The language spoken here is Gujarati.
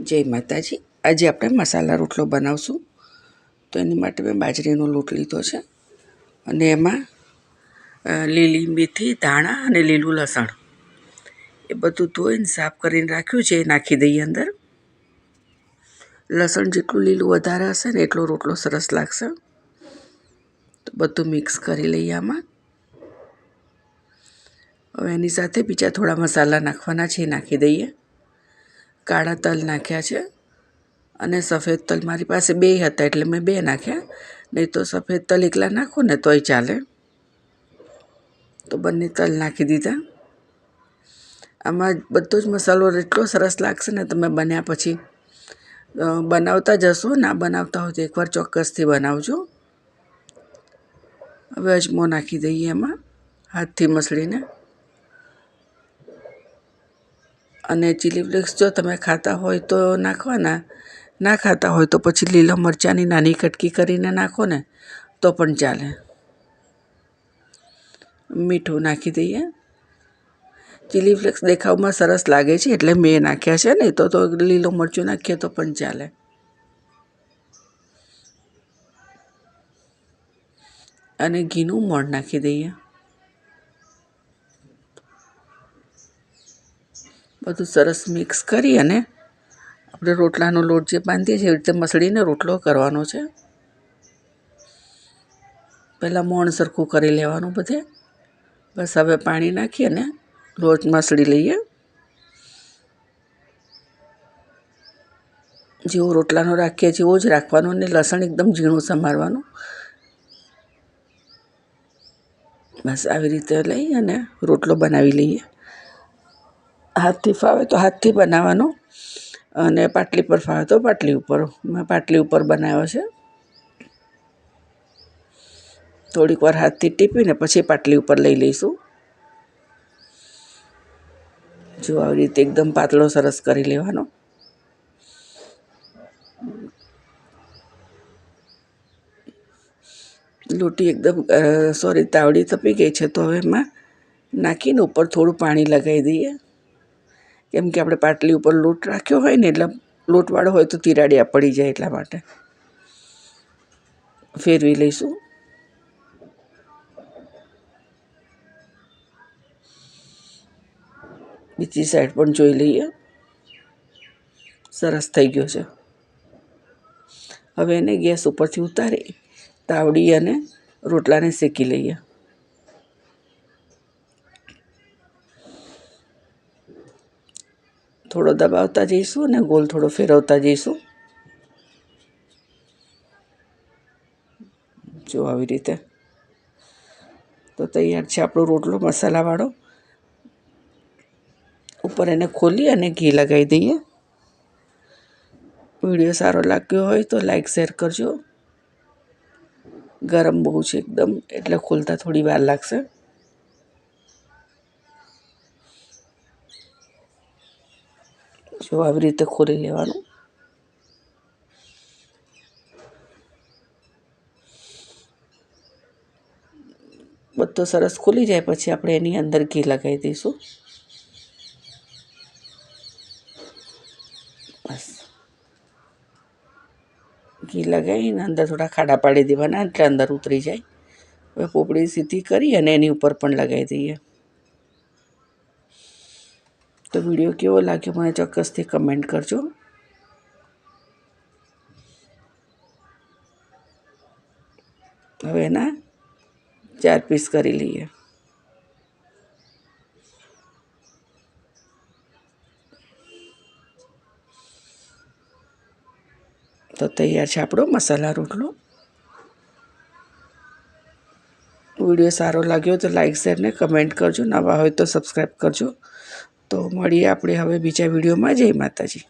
જય માતાજી. આજે આપણે મસાલા રોટલો બનાવશું. તો એની માટે મેં બાજરીનો લોટ લીધો છે અને એમાં લીલી મેથી, ધાણા અને લીલું લસણ. એ બધું ધોઈને સાફ કરીને રાખ્યું છે, એ નાખી દઈએ અંદર. લસણ જેટલું લીલું વધારે હશે ને એટલો રોટલો સરસ લાગશે. તો બધું મિક્સ કરી લઈએ આમાં. હવે એની સાથે બીજા થોડા મસાલા નાખવાના છે, એ નાખી દઈએ. કાળા તલ નાખ્યા છે અને સફેદ તલ મારી પાસે બે હતા એટલે મેં બે નાખ્યા. નહીં તો સફેદ તલ એકલા નાખો ને તોય ચાલે. તો બંને તલ નાખી દીધા. આમાં બધો જ મસાલો એટલો સરસ લાગશે ને તમે બન્યા પછી બનાવતા જશો, ના બનાવતા હોય તો એકવાર ચોક્કસથી બનાવજો. હવે અજમો નાખી દઈએ એમાં, હાથથી મસળીને. અને ચીલી ફ્લેક્સ જો તમે ખાતા હોય તો નાખવાના. ના ખાતા હોય તો પછી લીલા મરચાંની નાની કટકી કરીને નાખો ને તો પણ ચાલે. મીઠું નાખી દઈએ. ચીલી ફ્લેક્સ દેખાવમાં સરસ લાગે છે, એટલે મેં નાખ્યા છે ને, તો તો લીલું મરચું નાખીએ તો પણ ચાલે. અને ઘીનું મોણ નાખી દઈએ. બધું સરસ મિક્સ કરી અને આપણે રોટલાનો લોટ જે બાંધીએ છીએ એવી રીતે મસળીને રોટલો કરવાનો છે. પહેલાં મોણ સરખું કરી લેવાનું બધે. બસ હવે પાણી નાખી અને લોટ મસળી લઈએ. જેવો રોટલાનો રાખીએ જેવો જ રાખવાનો અને લસણ એકદમ ઝીણું સમારવાનું. બસ આવી રીતે લઈ અને રોટલો બનાવી લઈએ. હાથથી ફાવે તો હાથથી બનાવવાનો અને પાટલી પર ફાવે તો પાટલી ઉપર. મેં પાટલી ઉપર બનાવ્યો છે. થોડીક વાર હાથથી ટીપીને પછી પાટલી ઉપર લઈ લઈશું. જો આવી રીતે એકદમ પાતળો સરસ કરી લેવાનો. લોટી એકદમ સોરી તાવડી તપી ગઈ છે તો હવે એમાં નાખીને ઉપર થોડું પાણી લગાવી દઈએ. કેમ કે આપણે પાટલી ઉપર લોટ રાખ્યો હોય ને એટલે લોટવાળો હોય તો તિરાડિયા પડી જાય એટલા માટે. ફેરવી લઈશું. બીજી સાઈડ પણ જોઈ લઈએ. સરસ થઈ ગયો છે. હવે એને ગેસ ઉપરથી ઉતારી, તાવડી અને રોટલાને શેકી લઈએ. થોડો દબાવતા જઈશું અને ગોલ થોડો ફેરવતા જઈશું. જો આવી રીતે. તો તૈયાર છે આપણો રોટલો મસાલાવાળો. ઉપર એને ખોલી અને ઘી લગાવી દઈએ. વીડિયો સારો લાગ્યો હોય તો લાઈક, શેર કરજો. ગરમ બહુ છે એકદમ, એટલે ખોલતા થોડી વાર લાગશે. જો આવી રીતે ખોલી લેવાનું બધો સરસ ખુલી જાય પછી આપણે એની અંદર ઘી લગાવી દઈશું બસ ઘી લગાવીને અંદર થોડા ખાડા પાડી દેવાના એટલે અંદર ઉતરી જાય હવે પોપડી સીધી કરી અને એની ઉપર પણ લગાવી દઈએ તો વીડિયો કેવો લાગ્યો મને ચોક્કસથી કમેન્ટ કરજો. હવે એના ચાર પીસ કરી લઈએ. તો તૈયાર છે આપણો મસાલા રોટલો. વીડિયો સારો લાગ્યો તો લાઈક શેર ને કમેન્ટ કરજો. નવા હોય તો સબસ્ક્રાઈબ કરજો. તો મળીએ આપણે હવે બીજા વિડીયોમાં. જય માતાજી.